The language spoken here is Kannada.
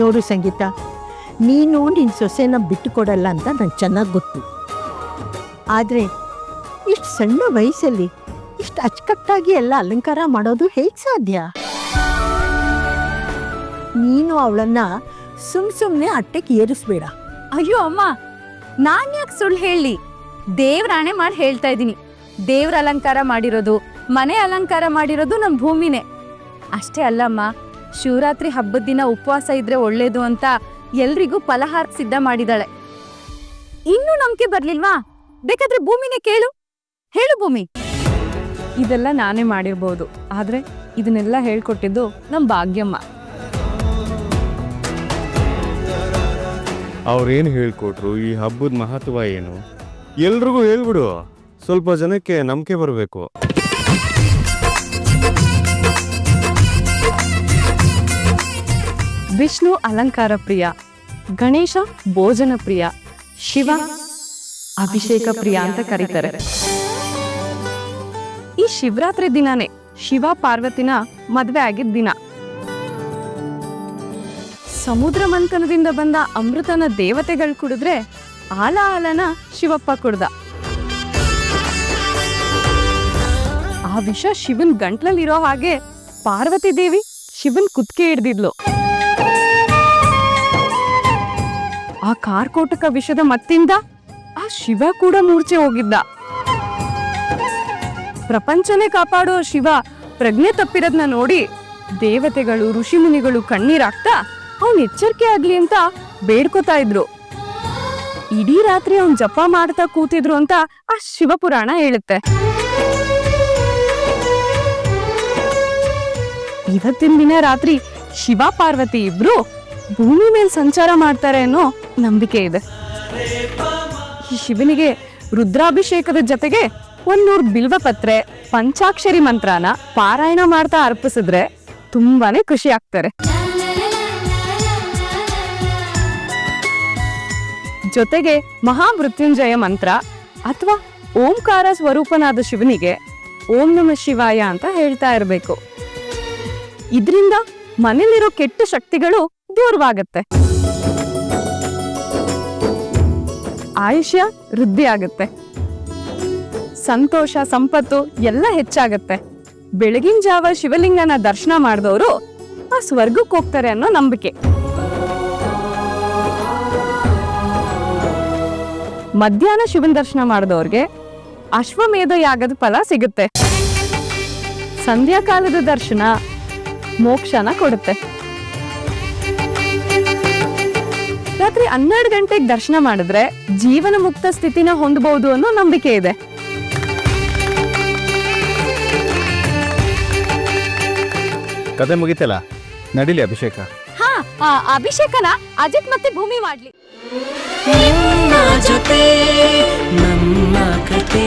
ನೋಡು ಸಂಗೀತ. ನೀನು ನಿನ್ನ ಸೊಸೆನ ಬಿಟ್ಟು ಕೊಡಲ್ಲ ಅಂತ ನಂಗೆ ಚೆನ್ನಾಗಿ ಗೊತ್ತು. ಆದರೆ ಇಷ್ಟು ಸಣ್ಣ ವಯಸ್ಸಲ್ಲಿ ಇಷ್ಟು ಅಚ್ಚುಕಟ್ಟಾಗಿ ಎಲ್ಲ ಅಲಂಕಾರ ಮಾಡೋದು ಹೇಗೆ ಸಾಧ್ಯ? ನೀನು ಅವಳನ್ನ ಸುಮ್ ಸುಮ್ಮನೆ ಅಟ್ಟೆಗೆ ಏರಿಸ್ಬೇಡ. ಅಯ್ಯೋ ಅಮ್ಮ, ನಾನ್ ಯಾಕೆ ಸುಳ್ಳು ಹೇಳಿ? ದೇವ್ರಾಣೆ ಮಾಡಿ ಹೇಳ್ತಾ ಇದ್ದೀನಿ. ದೇವ್ರ ಅಲಂಕಾರ ಮಾಡಿರೋದು, ಮನೆ ಅಲಂಕಾರ ಮಾಡಿರೋದು ನಮ್ಮ ಭೂಮಿನೇ. ಅಷ್ಟೇ ಅಲ್ಲಮ್ಮ ಶಿವರಾತ್ರಿ ಹಬ್ಬದ ದಿನ ಉಪವಾಸ ಇದ್ರೆ ಒಳ್ಳೇದು ಅಂತ ಎಲ್ರಿಗೂ ಫಲಹಾರ ಸಿದ್ಧ ಮಾಡಿದಾಳೆ. ಇನ್ನೂ ನಂಬಿಕೆ ಬರ್ಲಿಲ್ವಾ? ಬೇಕಾದ್ರೆ ಭೂಮಿನೇ ಕೇಳು. ಹೇಳು ಭೂಮಿ. ಇದೆಲ್ಲ ನಾನೇ ಮಾಡಿರ್ಬೋದು. ಆದ್ರೆ ಇದನ್ನೆಲ್ಲ ಹೇಳ್ಕೊಟ್ಟಿದ್ದು ನಮ್ ಭಾಗ್ಯಮ್ಮ. ಅವ್ರೇನು ಹೇಳ್ಕೊಟ್ರು? ಈ ಹಬ್ಬದ ಮಹತ್ವ ಏನು? ಎಲ್ರಿಗೂ ಹೇಳ್ಬಿಡು. ಸ್ವಲ್ಪ ಜನಕ್ಕೆ ನಂಬಿಕೆ ಬರಬೇಕು. ವಿಷ್ಣು ಅಲಂಕಾರ ಪ್ರಿಯ, ಗಣೇಶ ಭೋಜನ ಪ್ರಿಯ, ಶಿವ ಅಭಿಷೇಕ ಪ್ರಿಯ ಅಂತ ಕರೀತಾರೆ. ಈ ಶಿವರಾತ್ರಿ ದಿನಾನೇ ಶಿವ ಪಾರ್ವತಿನ ಮದ್ವೆ ಆಗಿದ್ದ ದಿನ. ಸಮುದ್ರ ಮಂಥನದಿಂದ ಬಂದ ಅಮೃತನ ದೇವತೆಗಳು ಕುಡಿದ್ರೆ ಆಲ ಆಲನ ಶಿವಪ್ಪ ಕುಡ್ದ. ಆ ವಿಷ ಶಿವನ್ ಗಂಟ್ಲಲ್ಲಿರೋ ಹಾಗೆ ಪಾರ್ವತಿ ದೇವಿ ಶಿವನ್ ಕುತ್ಕೆ ಹಿಡ್ದಿದ್ಲು. ಆ ಕಾರ್ಕೋಟಕ ವಿಷದ ಮತ್ತಿಂದ ಆ ಶಿವ ಕೂಡ ಮೂರ್ಛೆ ಹೋಗಿದ್ದ. ಪ್ರಪಂಚನೇ ಕಾಪಾಡೋ ಶಿವ ಪ್ರಜ್ಞೆ ತಪ್ಪಿರೋದ್ನ ನೋಡಿ ದೇವತೆಗಳು, ಋಷಿಮುನಿಗಳು ಕಣ್ಣೀರಾಗ್ತಾ ಅವನ್ ಎಚ್ಚರಿಕೆ ಆಗ್ಲಿ ಅಂತ ಬೇಡ್ಕೋತಾ ಇದ್ರು. ಇಡೀ ರಾತ್ರಿ ಅವ್ನ್ ಜಪ ಮಾಡ್ತಾ ಕೂತಿದ್ರು ಅಂತ ಆ ಶಿವಪುರಾಣ ಹೇಳುತ್ತೆ. ಇವತ್ತಿನ ದಿನ ರಾತ್ರಿ ಶಿವ ಪಾರ್ವತಿ ಇಬ್ರು ಭೂಮಿ ಮೇಲೆ ಸಂಚಾರ ಮಾಡ್ತಾರೆ ಅನ್ನೋ ನಂಬಿಕೆ ಇದೆ. ಈ ಶಿವನಿಗೆ ರುದ್ರಾಭಿಷೇಕದ ಜೊತೆಗೆ ಒಂದೂರು ಬಿಲ್ವ ಪತ್ರೆ, ಪಂಚಾಕ್ಷರಿ ಮಂತ್ರನ ಪಾರಾಯಣ ಮಾಡ್ತಾ ಅರ್ಪಿಸಿದ್ರೆ ತುಂಬಾನೇ ಖುಷಿ ಆಗ್ತಾರೆ. ಜೊತೆಗೆ ಮಹಾಮೃತ್ಯುಂಜಯ ಮಂತ್ರ ಅಥವಾ ಓಂಕಾರ ಸ್ವರೂಪನಾದ ಶಿವನಿಗೆ ಓಂ ನಮ ಶಿವಾಯ ಅಂತ ಹೇಳ್ತಾ ಇರಬೇಕು. ಇದರಿಂದ ಮನೇಲಿರೋ ಕೆಟ್ಟ ಶಕ್ತಿಗಳು ದೂರವಾಗತ್ತೆ. ಆಯುಷ್ಯ ವೃದ್ಧಿ ಆಗುತ್ತೆ. ಸಂತೋಷ, ಸಂಪತ್ತು ಎಲ್ಲ ಹೆಚ್ಚಾಗತ್ತೆ. ಬೆಳಗಿನ ಜಾವ ಶಿವಲಿಂಗನ ದರ್ಶನ ಮಾಡಿದವರು ಆ ಸ್ವರ್ಗಕ್ಕೆ ಹೋಗ್ತಾರೆ ಅನ್ನೋ ನಂಬಿಕೆ. ಮಧ್ಯಾಹ್ನ ಶಿವನ ದರ್ಶನ ಮಾಡಿದವ್ರಿಗೆ ಅಶ್ವಮೇಧ ಯಾಗದ ಫಲ ಸಿಗುತ್ತೆ. ಸಂಧ್ಯಾಕಾಲದ ದರ್ಶನ ಮೋಕ್ಷನ ಕೊಡುತ್ತೆ. ರಾತ್ರಿ ಹನ್ನೆರಡು ಗಂಟೆಗೆ ದರ್ಶನ ಮಾಡಿದ್ರೆ ಜೀವನ ಮುಕ್ತ ಸ್ಥಿತಿನ ಹೊಂದಬಹುದು ಅನ್ನೋ ನಂಬಿಕೆ ಇದೆ. ಕತೆ ಮುಗಿತಲ್ಲ? ನಡಿಲಿ ಅಭಿಷೇಕ. ಹಾ ಆ ಅಭಿಷೇಕನ ಅಜಿತ್ ಮತ್ತೆ ಭೂಮಿ ಮಾಡ್ಲಿ. ನಿಮ್ಮ ಜೊತೆ ನಮ್ಮ ಕತೆ